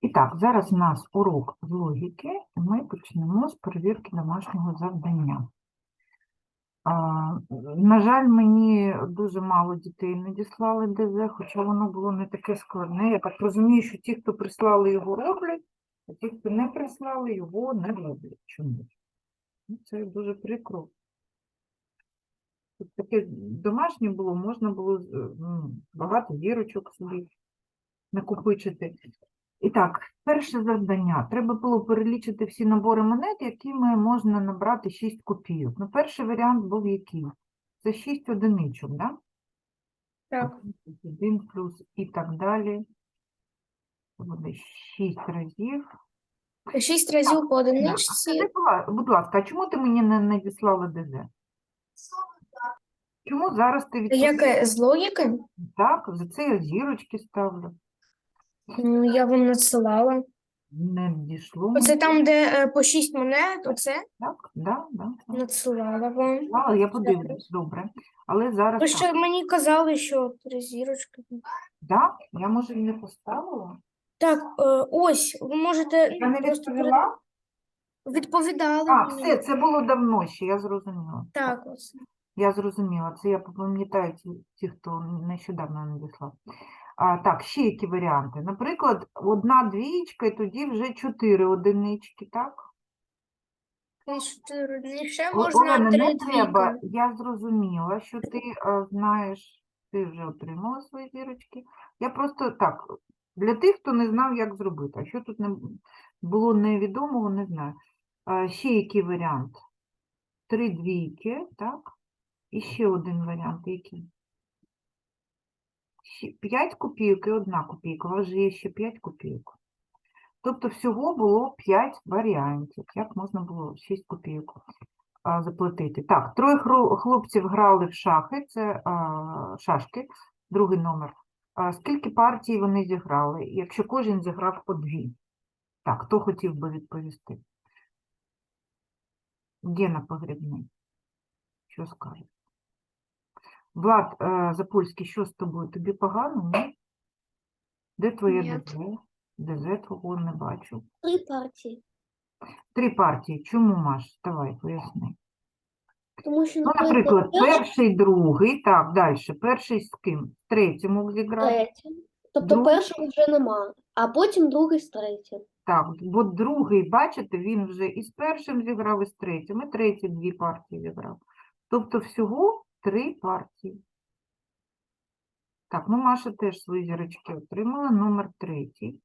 І так, зараз у нас урок з логіки, і ми почнемо з перевірки домашнього завдання. А, на жаль, мені дуже мало дітей надіслали ДЗ, хоча воно було не таке складне. Я так розумію, що ті, хто прислали його, роблять, а ті, хто не прислали, його не роблять чомусь. Ну, Це дуже прикро. Тут таке домашнє було, можна було багато дірочок собі накопичити. І так, перше завдання. Треба було перелічити всі набори монет, якими можна набрати 6 копійок. Ну, перший варіант був який? Це 6 одиничок, да? Так. 1 плюс і так далі. Це буде 6 разів. Шість разів по одиничці. Будь будь ласка, а чому ти мені не надіслала ДЗ? Чому зараз ти відповідаєш? Яке з логіки? Так, за це я зірочки ставлю. Ну, Я вам надсилала. Не дійшло. Оце там, де е, по шість монет, оце Так, да, да, так. надсилала вам. Але я подивлюсь, добре. Але зараз Ви так. ще мені казали, що три зірочки. Да? Я, може, і не поставила? Так, е, ось, ви можете Я ну, не просто перед- відповіла? відповідали А, мені. все, це було давно ще, я зрозуміла. Так, ось. Я зрозуміла. Це я пам'ятаю ті, ті, хто нещодавно надіслав. А, так, ще які варіанти? Наприклад, одна двієчка, і тоді вже чотири одинички, так? Ще можна Олена, три не треба. Я зрозуміла, що ти е, знаєш, ти вже отримала свої зірочки. Я просто так, для тих, хто не знав, як зробити. А що тут не було невідомого, не знаю. А, ще який варіант? Три двійки, так? І ще один варіант, який? Ще 5 копійок і одна копійка. У вас же є ще 5 копійок. Тобто всього було 5 варіантів, як можна було 6 копійок заплатити. Так, троє хлопців грали в шахи, це а, шашки, другий номер. А, скільки партій вони зіграли, якщо кожен зіграв по дві? Так, хто хотів би відповісти? Гена Погребний. Що скаже? Влад Запольський, що з тобою? Тобі погано, ні? Де твоє Ні. ДЗ? ДЗ твого не бачу. Три партії. Три партії. Чому, Маш? Давай, поясни. Тому що, Ну, наприклад, перший, другий, так, далі. Перший з ким? З третім мог Тобто Другий. першого вже нема, а потім другий з третім. Так, бо другий, бачите, він вже і з першим зіграв, і з третім, і третій дві партії зіграв. Тобто всього три партії. Так, ну Маша теж свої зірочки отримала, номер третій.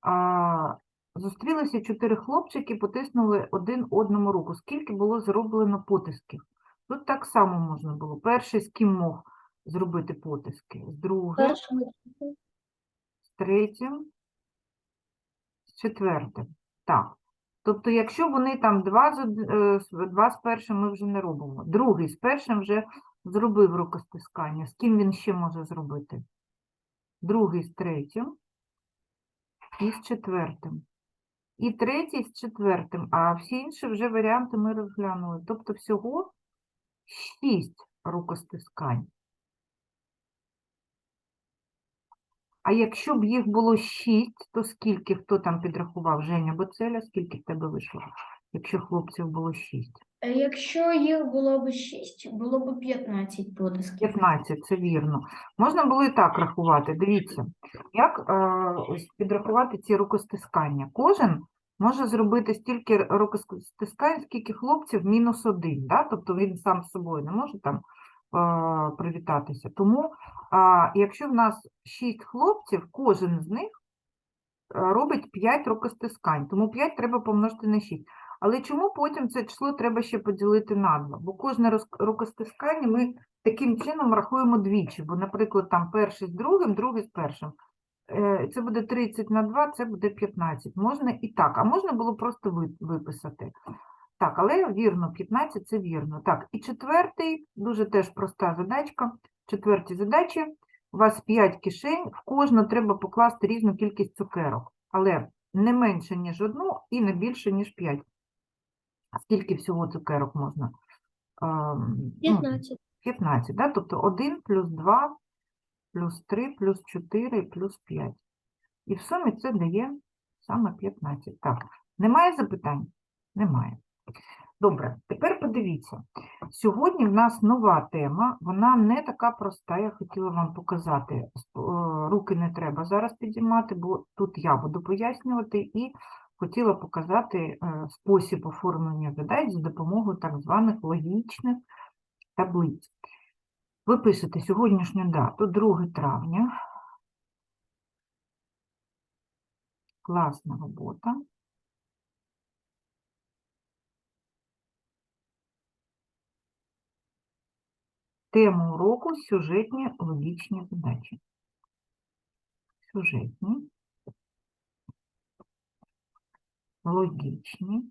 А, зустрілися чотири хлопчики, потиснули один одному руку. Скільки було зроблено потисків? Тут так само можна було. Перший з ким мог зробити потиски? З другим, Першого з третім, з четвертим. Так. Тобто, якщо вони там два е, з- два з першим ми вже не робимо. Другий з першим вже зробив рукостискання. З ким він ще може зробити? Другий з третім і з четвертим. І третій з четвертим, а всі інші вже варіанти ми розглянули. Тобто всього шість рукостискань. А якщо б їх було шість, то скільки хто там підрахував? Женя Боцеля, скільки в тебе вийшло? Якщо хлопців було шість? Е, Якщо їх було б 6, було б 15 потисків. 15, це вірно. Можна було і так рахувати. Дивіться, як е, ось підрахувати ці рукостискання. Кожен може зробити стільки рукостискань, скільки хлопців мінус один. Да? Тобто він сам з собою не може там привітатися. Тому, якщо в нас 6 хлопців, кожен з них е, робить 5 рукостискань. Тому 5 треба помножити на 6. Але чому потім це число треба ще поділити на 2? Бо кожне рукостискання ми таким чином рахуємо двічі. Бо, наприклад, там перший з другим, другий з першим. Е, Це буде 30 на 2, це буде 15. Можна і так, а можна було просто виписати. Так, але вірно, 15 це вірно. Так, і четвертий, дуже теж проста задачка. Четвертій задачі. У вас 5 кишень, в кожну треба покласти різну кількість цукерок, але не менше, ніж одну, і не більше, ніж 5. Скільки всього цукерок можна? Ем, ну, 15. 15, да? тобто 1 плюс 2 плюс 3 плюс 4 плюс 5. І в сумі це дає саме 15. Так, немає запитань? Немає. Добре, тепер подивіться. Сьогодні в нас нова тема, вона не така проста, я хотіла вам показати. Е, Руки не треба зараз підіймати, бо тут я буду пояснювати і хотіла показати е, спосіб оформлення задач за допомогою так званих логічних таблиць. Ви пишете сьогоднішню дату, 2 травня. Класна робота. Тема уроку сюжетні логічні задачі. Сюжетні, логічні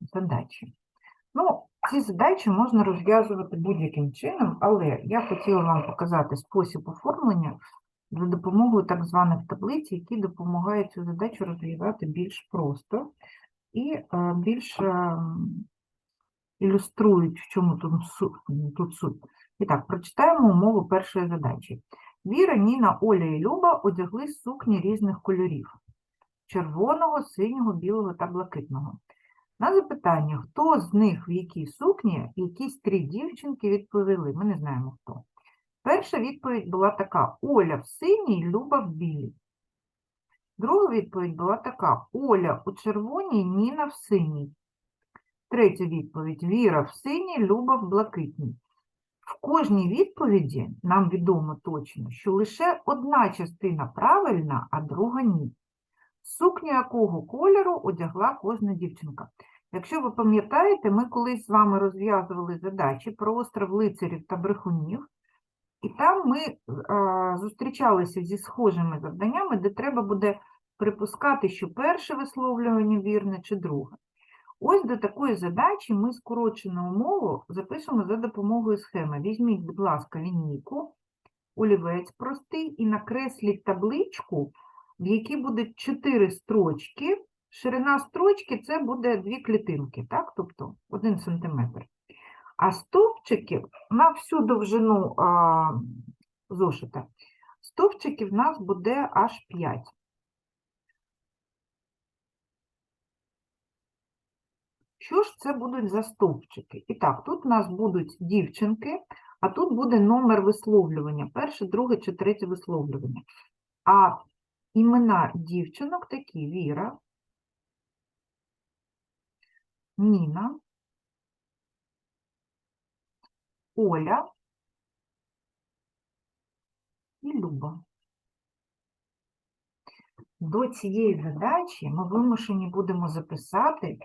задачі. Ну, ці задачі можна розв'язувати будь-яким чином, але я хотіла вам показати спосіб оформлення за допомогою так званих таблиць, які допомагають цю задачу розв'язати більш просто і е, більш ем, ілюструють, в чому тут суть. І так, прочитаємо умову першої задачі. Віра, Ніна, Оля і Люба одягли сукні різних кольорів: червоного, синього, білого та блакитного. На запитання, хто з них в якій сукні, якісь три дівчинки відповіли. Ми не знаємо хто. Перша відповідь була така: Оля в синій, Люба в білій. Друга відповідь була така: Оля у червоній, Ніна в синій. Третя відповідь Віра в синій, Люба в блакитній. В кожній відповіді нам відомо точно, що лише одна частина правильна, а друга ні. Сукню якого кольору одягла кожна дівчинка. Якщо ви пам'ятаєте, ми колись з вами розв'язували задачі про остров лицарів та брехунів, і там ми е, зустрічалися зі схожими завданнями, де треба буде припускати, що перше висловлювання вірне чи друге. Ось до такої задачі ми скорочену умову запишемо за допомогою схеми. Візьміть, будь ласка, лінійку, олівець простий і накресліть табличку, в якій будуть 4 строчки. Ширина строчки це буде дві клітинки, так? тобто 1 см. А стовпчиків на всю довжину а, зошита, стовпчиків в нас буде аж 5. Що ж це будуть за стовпчики? І так, тут у нас будуть дівчинки, а тут буде номер висловлювання, перше, друге чи третє висловлювання. А імена дівчинок такі Віра, Ніна, Оля і Люба. До цієї задачі ми вимушені будемо записати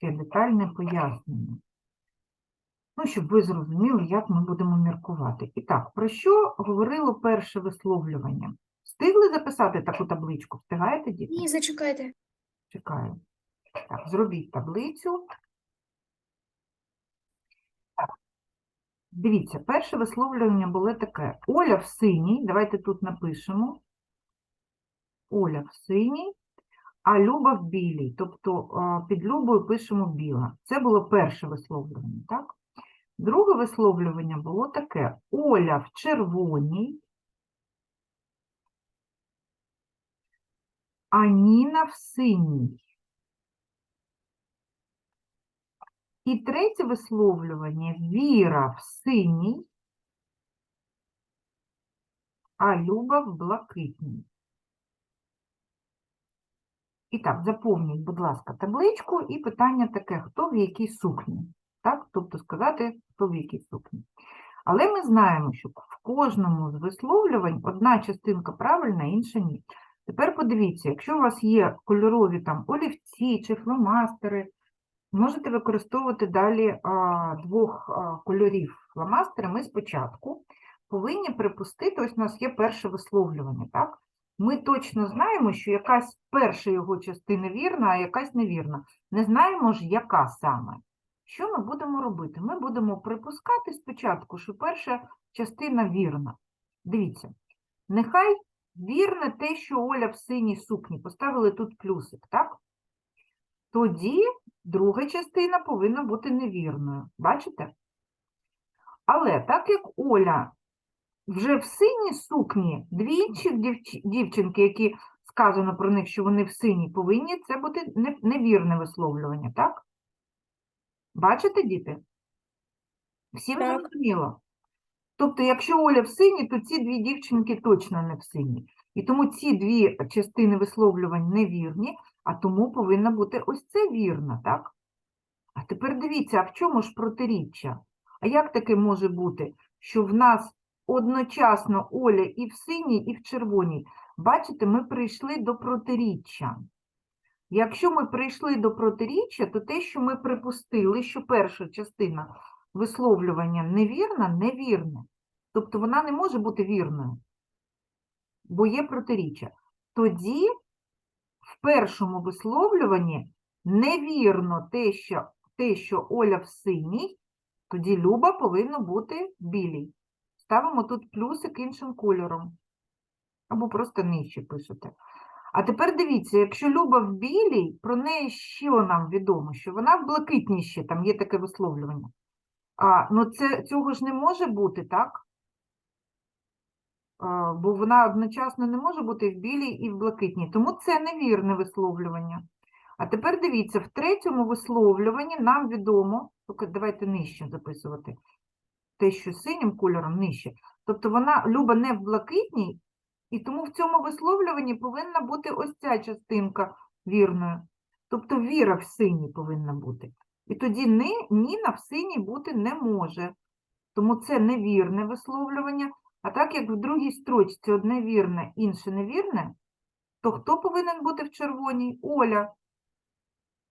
таке детальне пояснення. Ну, щоб ви зрозуміли, як ми будемо міркувати. І так, про що говорило перше висловлювання? Встигли записати таку табличку? Встигаєте, діти? Ні, зачекайте. Чекаю. Так, зробіть таблицю. Так. Дивіться, перше висловлювання було таке. Оля в синій, давайте тут напишемо. Оля в синій, а Люба в білій. Тобто під Любою пишемо біла. Це було перше висловлювання, так? Друге висловлювання було таке. Оля в червоній, а Ніна в синій. І третє висловлювання Віра в синій, а Люба в блакитній. І так, заповніть, будь ласка, табличку і питання таке, хто в якій сукні. Так? Тобто сказати, хто в якій сукні. Але ми знаємо, що в кожному з висловлювань одна частинка правильна, інша ні. Тепер подивіться, якщо у вас є кольорові там олівці чи фломастери, можете використовувати далі а, двох а, кольорів фломастери. Ми спочатку повинні припустити, ось у нас є перше висловлювання, так? Ми точно знаємо, що якась перша його частина вірна, а якась невірна. Не знаємо ж, яка саме. Що ми будемо робити? Ми будемо припускати спочатку, що перша частина вірна. Дивіться, нехай вірне те, що Оля в синій сукні. Поставили тут плюсик, так? Тоді друга частина повинна бути невірною. Бачите? Але так як Оля вже в синій сукні двічі дівч- дівчинки, які сказано про них, що вони в синій повинні, це буде невірне висловлювання, так? Бачите, діти? Всім Так. зрозуміло. Тобто, якщо Оля в синій, то ці дві дівчинки точно не в синій. І тому ці дві частини висловлювань невірні, а тому повинна бути ось це вірно, так? А тепер дивіться, а в чому ж протиріччя? А як таке може бути, що в нас одночасно Оля і в синій, і в червоній? Бачите, ми прийшли до протиріччя. Якщо ми прийшли до протиріччя, то те, що ми припустили, що перша частина висловлювання невірна, невірне. Тобто вона не може бути вірною, бо є протиріччя. Тоді в першому висловлюванні невірно те, що, те, що Оля в синій, тоді Люба повинна бути білій. Ставимо тут плюсик іншим кольором. Або просто нижче пишете. А тепер дивіться, якщо Люба в білій, про неї що нам відомо? Що вона в блакитній ще, там є таке висловлювання. А, ну це, цього ж не може бути, так? А, бо вона одночасно не може бути в білій і в блакитній. Тому це невірне висловлювання. А тепер дивіться, в третьому висловлюванні нам відомо, давайте нижче записувати, те, що синім кольором нижче. Тобто вона, Люба, не в блакитній, і тому в цьому висловлюванні повинна бути ось ця частинка вірною. Тобто віра в синій повинна бути. І тоді ни, Ніна в синій бути не може. Тому це невірне висловлювання. А так як в другій строчці одне вірне, інше невірне, то хто повинен бути в червоній? Оля.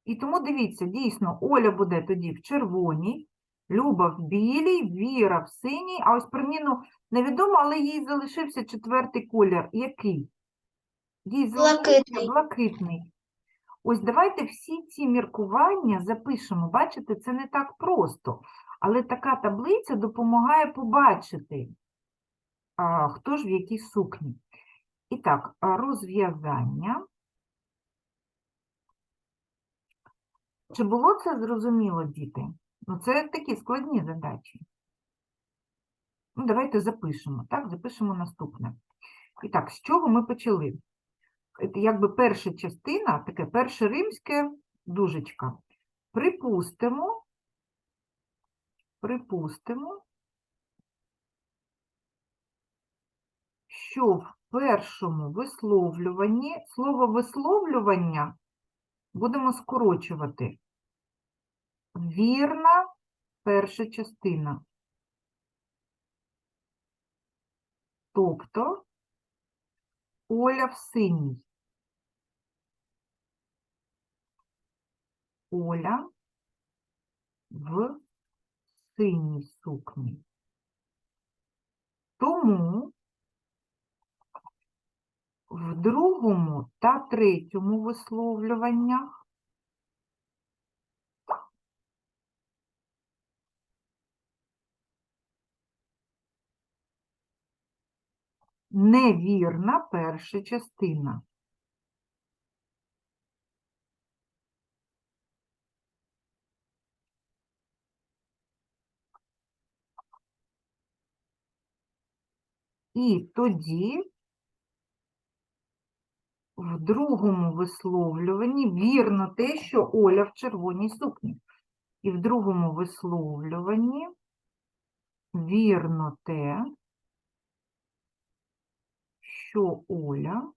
І тому дивіться, дійсно, Оля буде тоді в червоній, Люба в білій, Віра в синій, а ось про Ніну невідомо, але їй залишився четвертий колір. Який? Їй залишився Блакитний. блакитний. Ось давайте всі ці міркування запишемо. Бачите, це не так просто, але така таблиця допомагає побачити, а, хто ж в якій сукні. І так, розв'язання. Чи було це зрозуміло, діти? Ну, це такі складні задачі. Ну, давайте запишемо, так? Запишемо наступне. І так, з чого ми почали? Якби перша частина, таке перше римське дужечка. Припустимо, припустимо, що в першому висловлюванні слово висловлювання будемо скорочувати. Вірна перша частина. Тобто Оля в синій. Оля в синій сукні. Тому в другому та третьому висловлюваннях невірна перша частина. І тоді в другому висловлюванні вірно те, що Оля в червоній сукні. І в другому висловлюванні вірно те, що Оля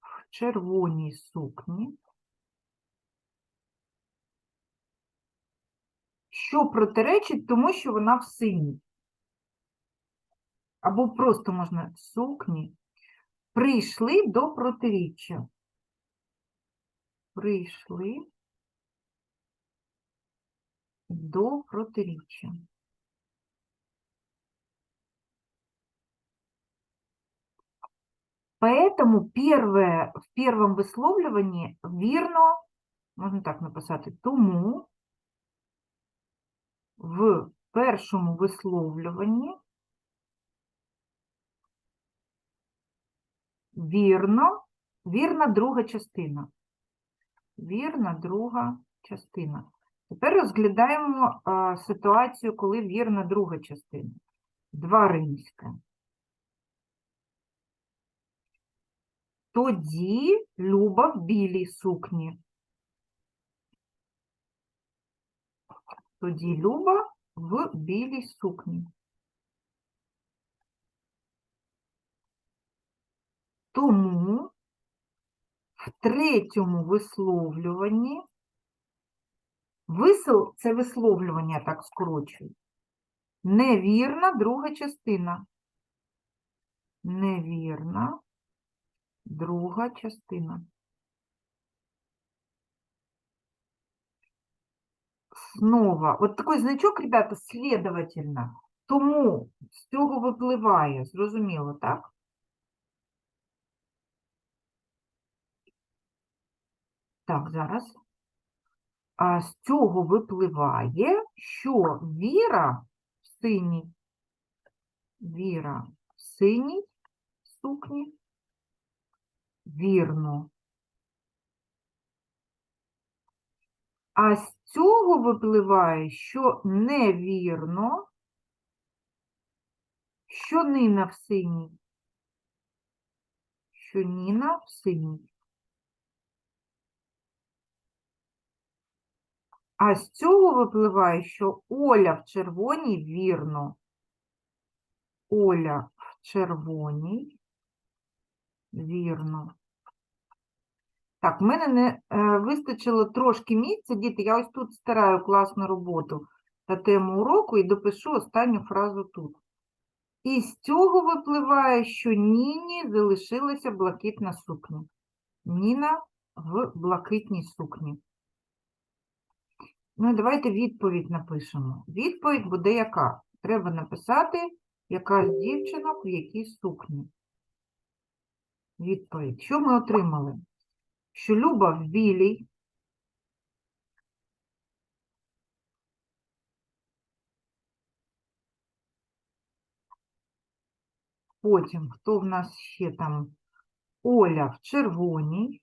в червоній сукні, що протиречить тому, що вона в синій. Або просто можна сукні, прийшли до протиріччя. Прийшли до протиріччя. Поэтому первое, в первом висловлюванні вірно, можна так написати, тому в першому висловлюванні вірно, вірна друга частина. Вірна друга частина. Тепер розглядаємо ситуацію, коли вірна друга частина. Два римське. Тоді Люба в білій сукні. Тоді Люба в білій сукні. Тому в третьому висловлюванні висел це висловлювання так скорочую. Невірна друга частина. Невірна друга частина. Снова. От такий значок, ребята, следовательно. Тому з цього випливає, зрозуміло, так? Так, зараз. А з цього випливає, що віра в синій, віра в синій сукні, вірно. А з цього випливає, що невірно, що Нина в синій, що Ніна в синій. А з цього випливає, що Оля в червоній вірно. Оля в червоній вірно. Так, в мене не е, вистачило трошки місця, діти. Я ось тут стараю класну роботу на тему уроку і допишу останню фразу тут. І з цього випливає, що Ніні залишилася блакитна сукня. Ніна в блакитній сукні. Ну, давайте відповідь напишемо. Відповідь буде яка? Треба написати, яка з дівчинок в якій сукні. Відповідь. Що ми отримали? Що Люба в білій. Потім, хто в нас ще там? Оля в червоній.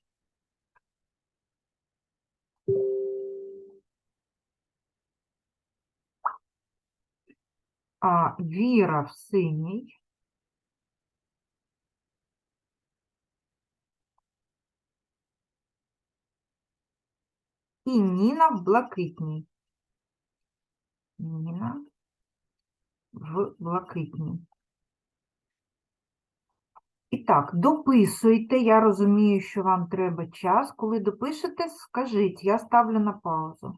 а Віра в синій. І Ніна в блакитній. Ніна в блакитній. І так, дописуйте. Я розумію, що вам треба час. Коли допишете, скажіть, я ставлю на паузу.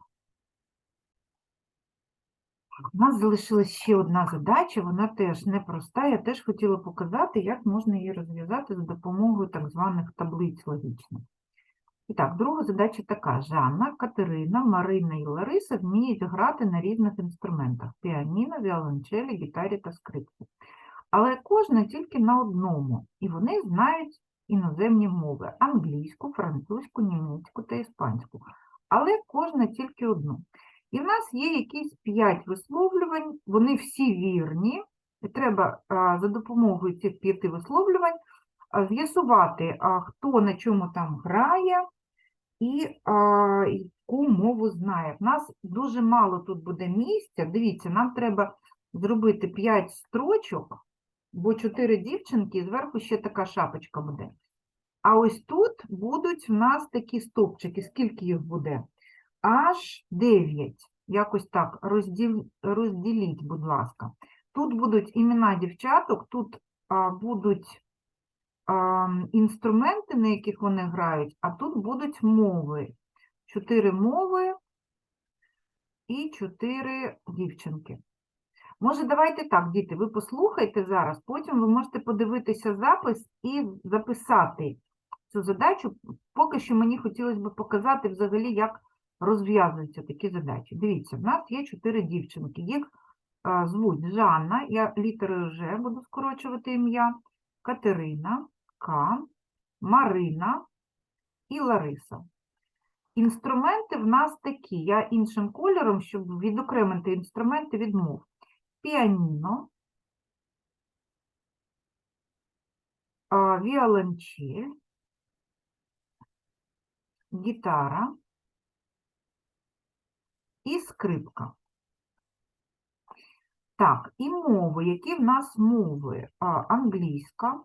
У нас залишилась ще одна задача, вона теж непроста. Я теж хотіла показати, як можна її розв'язати за допомогою так званих таблиць логічних. І так, друга задача така. Жанна, Катерина, Марина і Лариса вміють грати на різних інструментах – піаніно, віолончелі, гітарі та скрипці. Але кожна тільки на одному, і вони знають іноземні мови – англійську, французьку, німецьку та іспанську. Але кожна тільки одну. І в нас є якісь п'ять висловлювань, вони всі вірні. І треба за допомогою цих п'яти висловлювань з'ясувати, хто на чому там грає і а, яку мову знає. В нас дуже мало тут буде місця. Дивіться, нам треба зробити 5 строчок, бо 4 дівчинки, і зверху ще така шапочка буде. А ось тут будуть в нас такі стовпчики. Скільки їх буде? аж 9. Якось так розділ, розділіть, будь ласка. Тут будуть імена дівчаток, тут а, будуть інструменти, на яких вони грають, а тут будуть мови. Чотири мови і чотири дівчинки. Може, давайте так, діти, ви послухайте зараз, потім ви можете подивитися запис і записати цю задачу. Поки що мені хотілося б показати взагалі, як розв'язуються такі задачі. Дивіться, в нас є чотири дівчинки. Їх звуть Жанна, я літерою Ж буду скорочувати ім'я, Катерина, К, Марина і Лариса. Інструменти в нас такі. Я іншим кольором, щоб відокремити інструменти від мов. Піаніно, віолончель, гітара, і скрипка. Так, і мови. Які в нас мови? Англійська,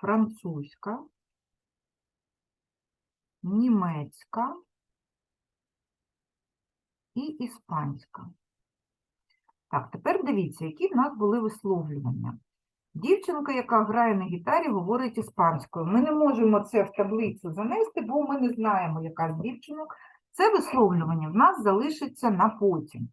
французька, німецька і іспанська. Так, тепер дивіться, які в нас були висловлювання. Дівчинка, яка грає на гітарі, говорить іспанською. Ми не можемо це в таблицю занести, бо ми не знаємо, яка з дівчинок. Це висловлювання в нас залишиться на потім.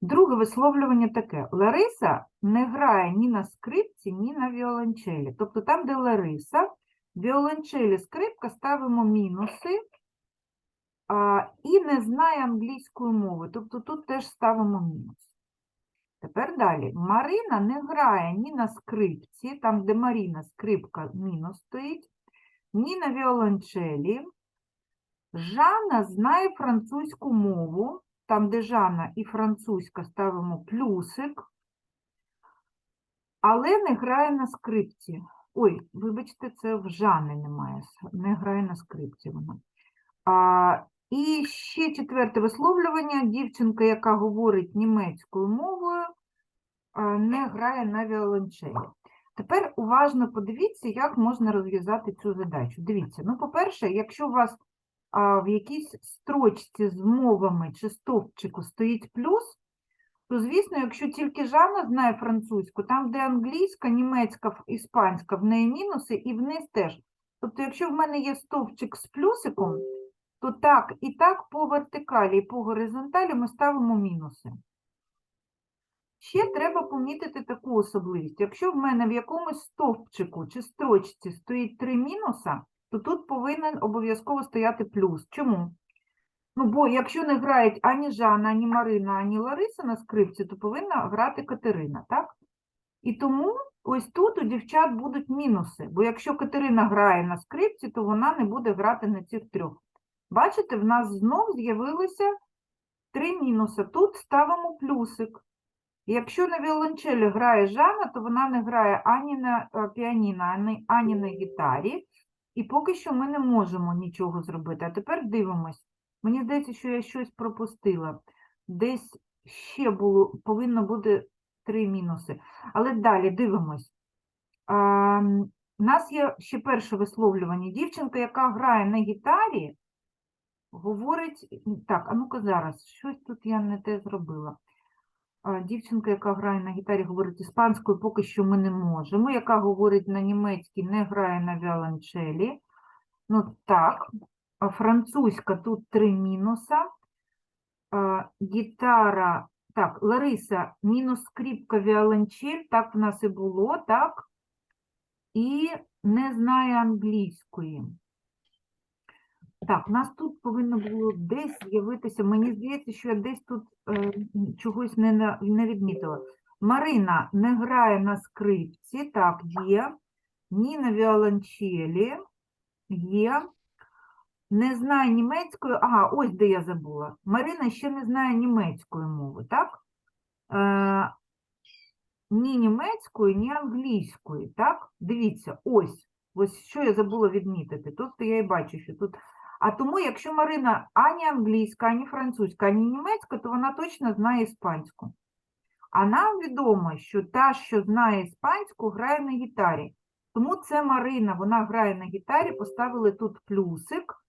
Друге висловлювання таке: Лариса не грає ні на скрипці, ні на віолончелі. Тобто там, де Лариса, віолончелі, скрипка ставимо мінуси а, і не знає англійської мови. Тобто тут теж ставимо мінус. Тепер далі. Марина не грає ні на скрипці, там, де Маріна скрипка мінус стоїть, ні на віолончелі. Жанна знає французьку мову, там, де Жанна і французька ставимо плюсик, але не грає на скрипці. Ой, вибачте, це в Жанни немає, не грає на скрипці вона. А, і ще четверте висловлювання. Дівчинка, яка говорить німецькою мовою, не грає на віолончелі. Тепер уважно подивіться, як можна розв'язати цю задачу. Дивіться, ну, по-перше, якщо у вас а, в якійсь строчці з мовами чи стовпчику стоїть плюс, то, звісно, якщо тільки Жанна знає французьку, там, де англійська, німецька, іспанська, в неї мінуси і вниз теж. Тобто, якщо в мене є стовпчик з плюсиком, то так і так по вертикалі і по горизонталі ми ставимо мінуси. Ще треба помітити таку особливість. Якщо в мене в якомусь стовпчику чи строчці стоїть три мінуса, то тут повинен обов'язково стояти плюс. Чому? Ну, бо якщо не грають ані Жанна, ані Марина, ані Лариса на скрипці, то повинна грати Катерина, так? І тому ось тут у дівчат будуть мінуси, бо якщо Катерина грає на скрипці, то вона не буде грати на цих трьох. Бачите, в нас знов з'явилося три мінуси. Тут ставимо плюсик. Якщо на віолончелі грає Жанна, то вона не грає ані на е, піаніно, ані, ані на гітарі. І поки що ми не можемо нічого зробити. А тепер дивимось. Мені здається, що я щось пропустила. Десь ще було, повинно бути три мінуси. Але далі дивимось. А, у нас є ще перше висловлювання. Дівчинка, яка грає на гітарі, говорить. Так, а ну-ка зараз, щось тут я не те зробила. А, Дівчинка, яка грає на гітарі, говорить іспанською, поки що ми не можемо. Яка говорить на німецькій, не грає на віолончелі. Ну так, французька тут три мінуса. Гітара, так, Лариса, мінус скрипка, віолончель, так в нас і було, так? І не знає англійської. Так, у нас тут повинно було десь з'явитися. Мені здається, що я десь тут е, чогось не, не відмітила. Марина не грає на скрипці, так, є. Ні на віолончелі, є. Не знає німецької. Ага, ось де я забула. Марина ще не знає німецької мови, так? Е, ні німецької, ні англійської, так? Дивіться, ось, ось що я забула відмітити. Тут я і бачу, що тут. А тому, якщо Марина ані англійська, ані французька, ані німецька, то вона точно знає іспанську. А нам відомо, що та, що знає іспанську, грає на гітарі. Тому це Марина, вона грає на гітарі, поставили тут плюсик.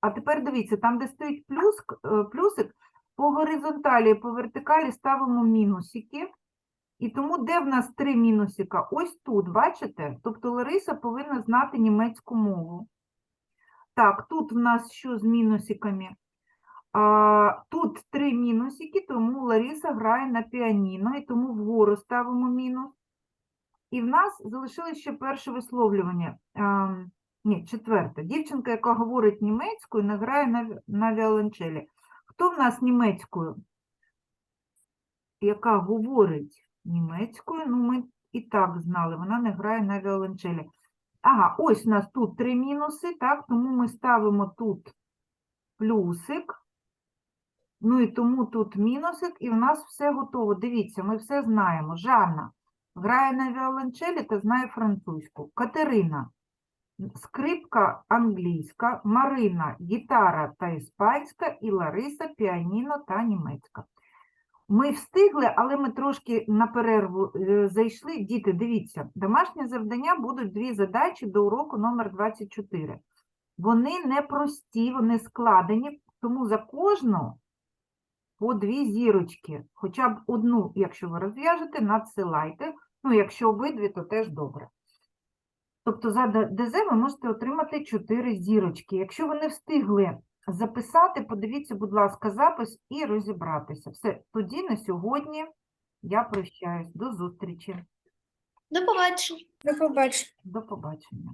А тепер дивіться, там, де стоїть плюс, е, плюсик, по горизонталі і по вертикалі ставимо мінусики. І тому де в нас три мінусика? Ось тут, бачите? Тобто Лариса повинна знати німецьку мову. Так, тут в нас що з мінусиками? А, тут три мінусики, тому Лариса грає на піаніно, і тому вгору ставимо мінус. І в нас залишилось ще перше висловлювання. Ні, четверте. Дівчинка, яка говорить німецькою, не грає на, на віолончелі. Хто в нас німецькою? Яка говорить німецькою, ну ми і так знали, вона не грає на віолончелі. Ага, ось у нас тут три мінуси, так, тому ми ставимо тут плюсик. Ну і тому тут мінусик, і в нас все готово. Дивіться, ми все знаємо. Жанна грає на віолончелі та знає французьку. Катерина скрипка англійська, Марина гітара та іспанська і Лариса піаніно та німецька. Ми встигли, але ми трошки на перерву е, зайшли. Діти, дивіться, домашнє завдання будуть дві задачі до уроку номер 24. Вони не прості, вони складені, тому за кожну по дві зірочки. Хоча б одну, якщо ви розв'яжете, надсилайте. Ну, якщо обидві, то теж добре. Тобто за ДЗ ви можете отримати 4 зірочки. Якщо ви не встигли записати, подивіться, будь ласка, запис і розібратися. Все, тоді на сьогодні я прощаюсь. До зустрічі. До побачення. До побачення. До побачення.